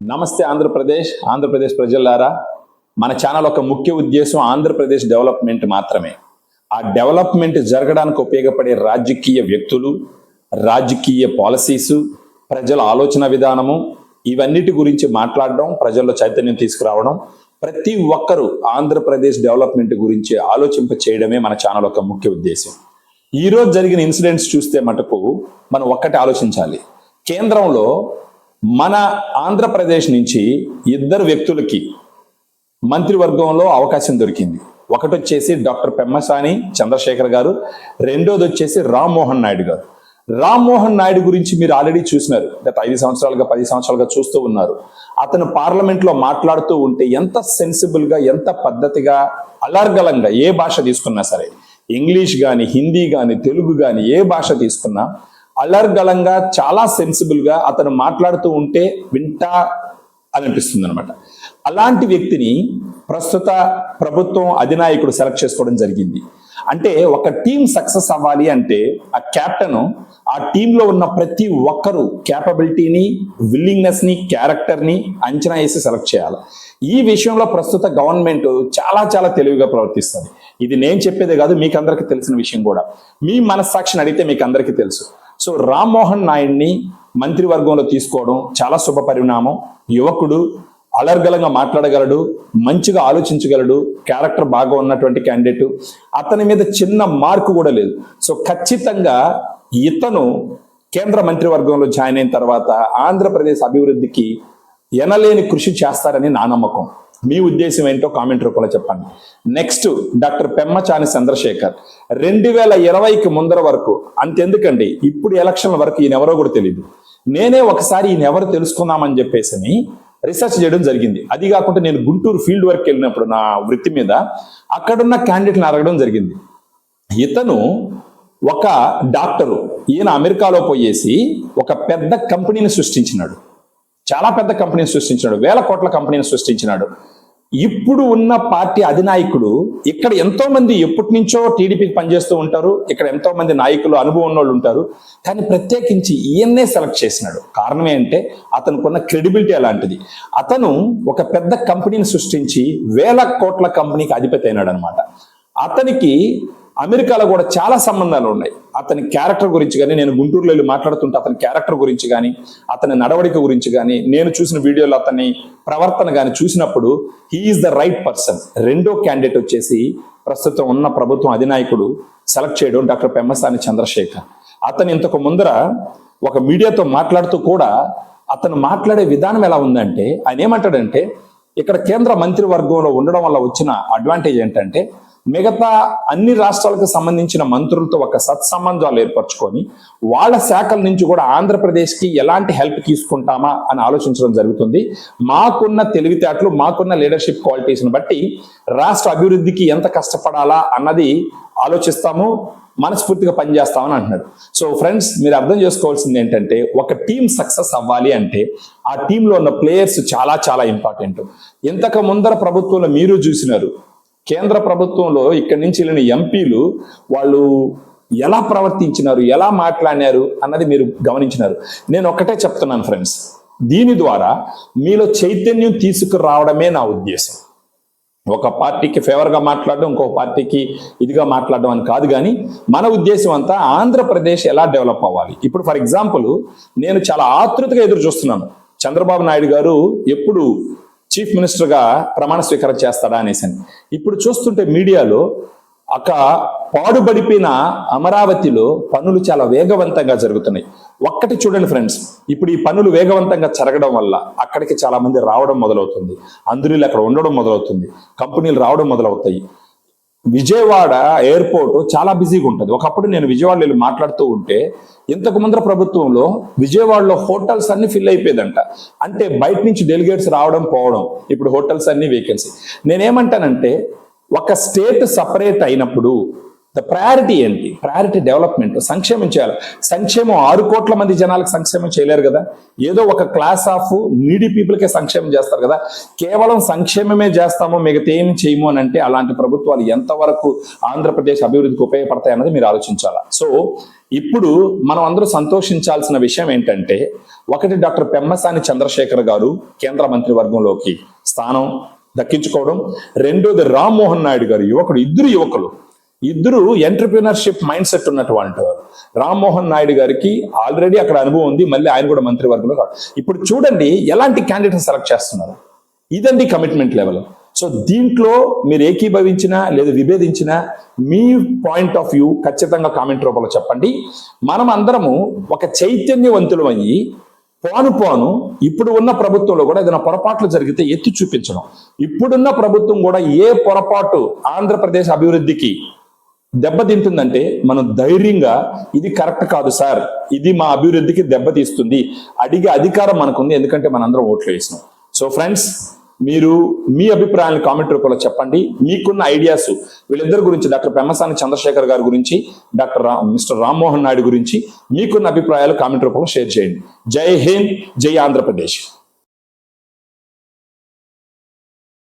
నమస్తే ఆంధ్రప్రదేశ్ ఆంధ్రప్రదేశ్ ప్రజలారా. మన ఛానల్ ఒక ముఖ్య ఉద్దేశం ఆంధ్రప్రదేశ్ డెవలప్మెంట్ మాత్రమే. ఆ డెవలప్మెంట్ జరగడానికి ఉపయోగపడే రాజకీయ వ్యక్తులు రాజకీయ పాలసీస్ ప్రజల ఆలోచన విధానము ఇవన్నిటి గురించి మాట్లాడడం ప్రజల్లో చైతన్యం తీసుకురావడం ప్రతి ఒక్కరూ ఆంధ్రప్రదేశ్ డెవలప్మెంట్ గురించి ఆలోచింప చేయడమే మన ఛానల్ ఒక ముఖ్య ఉద్దేశం. ఈరోజు జరిగిన ఇన్సిడెంట్స్ చూస్తే మటుకు మనం ఒక్కటి ఆలోచించాలి. కేంద్రంలో మన ఆంధ్రప్రదేశ్ నుంచి ఇద్దరు వ్యక్తులకి మంత్రివర్గంలో అవకాశం దొరికింది. ఒకటి వచ్చేసి డాక్టర్ పెమ్మసాని చంద్రశేఖర్ గారు రెండోది వచ్చేసి రామ్మోహన్ నాయుడు గారు. రామ్మోహన్ నాయుడు గురించి మీరు ఆల్రెడీ చూసినారు. గత ఐదు సంవత్సరాలుగా పది సంవత్సరాలుగా చూస్తూ ఉన్నారు. అతను పార్లమెంట్లో మాట్లాడుతూ ఉంటే ఎంత సెన్సిబుల్గా ఎంత పద్ధతిగా అలర్గలంగా ఏ భాష తీసుకున్నా సరే ఇంగ్లీష్ కానీ హిందీ కానీ తెలుగు కానీ ఏ భాష తీసుకున్నా అలర్గలంగా చాలా సెన్సిబుల్గా అతను మాట్లాడుతూ ఉంటే వింటా అని అనిపిస్తుంది అనమాట అలాంటి వ్యక్తిని ప్రస్తుత ప్రభుత్వం అధినాయకుడు సెలెక్ట్ చేసుకోవడం జరిగింది. అంటే ఒక టీం సక్సెస్ అవ్వాలి అంటే ఆ కెప్టెన్ ఆ టీంలో ఉన్న ప్రతి ఒక్కరు క్యాపబిలిటీని విల్లింగ్నెస్ని అంచనా వేసి సెలెక్ట్ చేయాలి. ఈ విషయంలో ప్రస్తుత గవర్నమెంట్ చాలా చాలా తెలివిగా ప్రవర్తిస్తుంది. ఇది నేను చెప్పేదే కాదు మీకు అందరికీ తెలిసిన విషయం కూడా. మీ మనస్సాక్షిని అడిగితే మీకు అందరికీ తెలుసు. సో రామ్మోహన్ నాయుడిని మంత్రివర్గంలో తీసుకోవడం చాలా శుభ పరిణామం. యువకుడు అలర్గలంగా మాట్లాడగలడు మంచిగా ఆలోచించగలడు క్యారెక్టర్ బాగా ఉన్నటువంటి క్యాండిడేట్. అతని మీద చిన్న మార్కు కూడా లేదు. సో ఖచ్చితంగా ఇతను కేంద్ర మంత్రివర్గంలో జాయిన్ అయిన తర్వాత ఆంధ్రప్రదేశ్ అభివృద్ధికి ఎనలేని కృషి చేస్తారని నా నమ్మకం. మీ ఉద్దేశం ఏంటో కామెంట్ రూపంలో చెప్పండి. Next doctor Pemmasani Chandrasekhar. రెండు వేల ఇరవైకి ముందర వరకు అంతెందుకండి ఇప్పుడు ఎలక్షన్ల వరకు ఈయన ఎవరో కూడా తెలియదు నేనే ఒకసారి ఈయన ఎవరు తెలుసుకుందామని చెప్పేసి రీసెర్చ్ చేయడం జరిగింది. అది కాకుండా నేను గుంటూరు ఫీల్డ్ వర్క్ వెళ్ళినప్పుడు నా వృత్తి మీద అక్కడున్న క్యాండిడేట్ని అడగడం జరిగింది. ఇతను ఒక డాక్టరు. ఈయన అమెరికాలో పోయేసి ఒక పెద్ద కంపెనీని సృష్టించినాడు. చాలా పెద్ద కంపెనీని సృష్టించినాడు. వేల కోట్ల కంపెనీని సృష్టించినాడు. ఇప్పుడు ఉన్న పార్టీ అధినాయకుడు ఇక్కడ ఎంతో మంది ఎప్పటి నుంచో టీడీపీకి పనిచేస్తూ ఉంటారు. ఇక్కడ ఎంతో మంది నాయకులు అనుభవం ఉన్నోళ్ళు ఉంటారు. కానీ ప్రత్యేకించి ఈయన్నే సెలెక్ట్ చేసినాడు. కారణం ఏంటంటే అతనుకున్న క్రెడిబిలిటీ అలాంటిది. అతను ఒక పెద్ద కంపెనీని సృష్టించి వేల కోట్ల కంపెనీకి అధిపతి అయినాడు అనమాట అతనికి అమెరికాలో కూడా చాలా సంబంధాలు ఉన్నాయి. అతని క్యారెక్టర్ గురించి కానీ నేను గుంటూరులో వెళ్ళి మాట్లాడుతుంటే అతని క్యారెక్టర్ గురించి కానీ అతని నడవడిక గురించి కానీ నేను చూసిన వీడియోలో అతని ప్రవర్తన కానీ చూసినప్పుడు he is the right person రెండో క్యాండిడేట్ వచ్చేసి ప్రస్తుతం ఉన్న ప్రభుత్వం అధినాయకుడు సెలెక్ట్ చేయడం డాక్టర్ పెమ్మసాని చంద్రశేఖర్. అతను ఇంతకు ముందర ఒక మీడియాతో మాట్లాడుతూ కూడా అతను మాట్లాడే విధానం ఎలా ఉందంటే ఆయన ఏమంటాడంటే ఇక్కడ కేంద్ర మంత్రివర్గంలో ఉండడం వల్ల వచ్చిన అడ్వాంటేజ్ ఏంటంటే మిగతా అన్ని రాష్ట్రాలకు సంబంధించిన మంత్రులతో ఒక సత్సంబంధాలు ఏర్పరచుకొని వాళ్ళ శాఖల నుంచి కూడా ఆంధ్రప్రదేశ్కి ఎలాంటి హెల్ప్ తీసుకుంటామా అని ఆలోచించడం జరుగుతుంది. మాకున్న తెలివితేటలు మాకున్న లీడర్షిప్ క్వాలిటీస్ని బట్టి రాష్ట్ర అభివృద్ధికి ఎంత కష్టపడాలా అన్నది ఆలోచిస్తాము మనస్ఫూర్తిగా పనిచేస్తామని అంటున్నాడు సో ఫ్రెండ్స్ మీరు అర్థం చేసుకోవాల్సింది ఏంటంటే ఒక టీం సక్సెస్ అవ్వాలి అంటే ఆ టీంలో ఉన్న ప్లేయర్స్ చాలా చాలా ఇంపార్టెంట్. ఇంతకు ముందర ప్రభుత్వంలో మీరు చూసినారు కేంద్ర ప్రభుత్వంలో ఇక్కడి నుంచి వెళ్ళిన ఎంపీలు వాళ్ళు ఎలా ప్రవర్తించినారు ఎలా మాట్లాడినారు అన్నది మీరు గమనించినారు. నేను ఒక్కటే చెప్తున్నాను ఫ్రెండ్స్ దీని ద్వారా మీలో చైతన్యం తీసుకురావడమే నా ఉద్దేశం. ఒక పార్టీకి ఫేవర్గా మాట్లాడడం ఇంకో పార్టీకి ఇదిగా మాట్లాడడం అని కాదు కానీ మన ఉద్దేశం అంతా ఆంధ్రప్రదేశ్ ఎలా డెవలప్ అవ్వాలి. ఇప్పుడు ఫర్ ఎగ్జాంపుల్ నేను చాలా ఆతృతగా ఎదురు చూస్తున్నాను. చంద్రబాబు నాయుడు గారు ఎప్పుడు చీఫ్ మినిస్టర్గా ప్రమాణ స్వీకారం చేస్తాడా అనేసి ఇప్పుడు చూస్తుంటే మీడియాలో అక్క పాడుబడిపోయిన అమరావతిలో పనులు చాలా వేగవంతంగా జరుగుతున్నాయి. ఒక్కటి చూడండి ఫ్రెండ్స్ ఇప్పుడు ఈ పనులు వేగవంతంగా జరగడం వల్ల అక్కడికి చాలా మంది రావడం మొదలవుతుంది. అందరూ అక్కడ ఉండడం మొదలవుతుంది. కంపెనీలు రావడం మొదలవుతాయి. విజయవాడ ఎయిర్పోర్ట్ చాలా బిజీగా ఉంటుంది. ఒకప్పుడు నేను విజయవాడలో వెళ్ళి మాట్లాడుతూ ఉంటే ఇంతకు ముందర ప్రభుత్వంలో విజయవాడలో హోటల్స్ అన్ని ఫిల్ అయిపోయేదంట. అంటే బయట నుంచి డెలిగేట్స్ రావడం పోవడం ఇప్పుడు హోటల్స్ అన్ని వేకెన్సీ నేనేమంటానంటే ఒక స్టేట్ సపరేట్ అయినప్పుడు ద ప్రయారిటీ ఏంటి? ప్రయారిటీ డెవలప్మెంట్ సంక్షేమం చేయాలి. సంక్షేమం ఆరు కోట్ల మంది జనాలకు సంక్షేమం చేయలేరు కదా? ఏదో ఒక క్లాస్ ఆఫ్ నీడీ పీపుల్కే సంక్షేమం చేస్తారు కదా? కేవలం సంక్షేమమే చేస్తామో మిగతా ఏమి చేయము అని అంటే అలాంటి ప్రభుత్వాలు ఎంతవరకు ఆంధ్రప్రదేశ్ అభివృద్ధికి ఉపయోగపడతాయి అన్నది మీరు ఆలోచించాలి? సో ఇప్పుడు మనం అందరూ సంతోషించాల్సిన విషయం ఏంటంటే ఒకటి డాక్టర్ పెమ్మసాని చంద్రశేఖర్ గారు కేంద్ర మంత్రివర్గంలోకి స్థానం దక్కించుకోవడం. రెండోది రామ్మోహన్ నాయుడు గారు యువకుడు. ఇద్దరు యువకులు. ఇద్దరు ఎంటర్ప్రినర్షిప్ మైండ్ సెట్ ఉన్నటువంటి వారు రామ్మోహన్ నాయుడు గారికి ఆల్రెడీ అక్కడ అనుభవం ఉంది మళ్ళీ ఆయన కూడా మంత్రివర్గంలో ఇప్పుడు చూడండి ఎలాంటి క్యాండిడేట్ సెలెక్ట్ చేస్తున్నారు? ఇదండి కమిట్మెంట్ లెవెల్ సో దీంట్లో మీరు ఏకీభవించినా లేదా విభేదించినా మీ పాయింట్ ఆఫ్ వ్యూ ఖచ్చితంగా కామెంట్ రూపంలో చెప్పండి. మనం అందరము ఒక చైతన్యవంతులు అయ్యి పోను పోను ఇప్పుడు ఉన్న ప్రభుత్వంలో కూడా ఏదైనా పొరపాట్లు జరిగితే ఎత్తి చూపించడం. ఇప్పుడున్న ప్రభుత్వం కూడా ఏ పొరపాటు ఆంధ్రప్రదేశ్ అభివృద్ధికి దెబ్బతింటుందంటే మనం ధైర్యంగా ఇది కరెక్ట్ కాదు సార్ ఇది మా అభివృద్ధికి దెబ్బతీస్తుంది అడిగే అధికారం మనకుంది ఎందుకంటే మనందరం ఓట్లు వేసినాం. సో ఫ్రెండ్స్ మీరు మీ అభిప్రాయాలను కామెంట్ రూపంలో చెప్పండి. మీకున్న ఐడియాస్ వీళ్ళిద్దరి గురించి డాక్టర్ పెమ్మసాని చంద్రశేఖర్ గారి గురించి డాక్టర్ రా మిస్టర్ రామ్మోహన్ నాయుడు గురించి మీకున్న అభిప్రాయాలు కామెంట్ రూపంలో షేర్ చేయండి. జై హింద్ జై ఆంధ్రప్రదేశ్.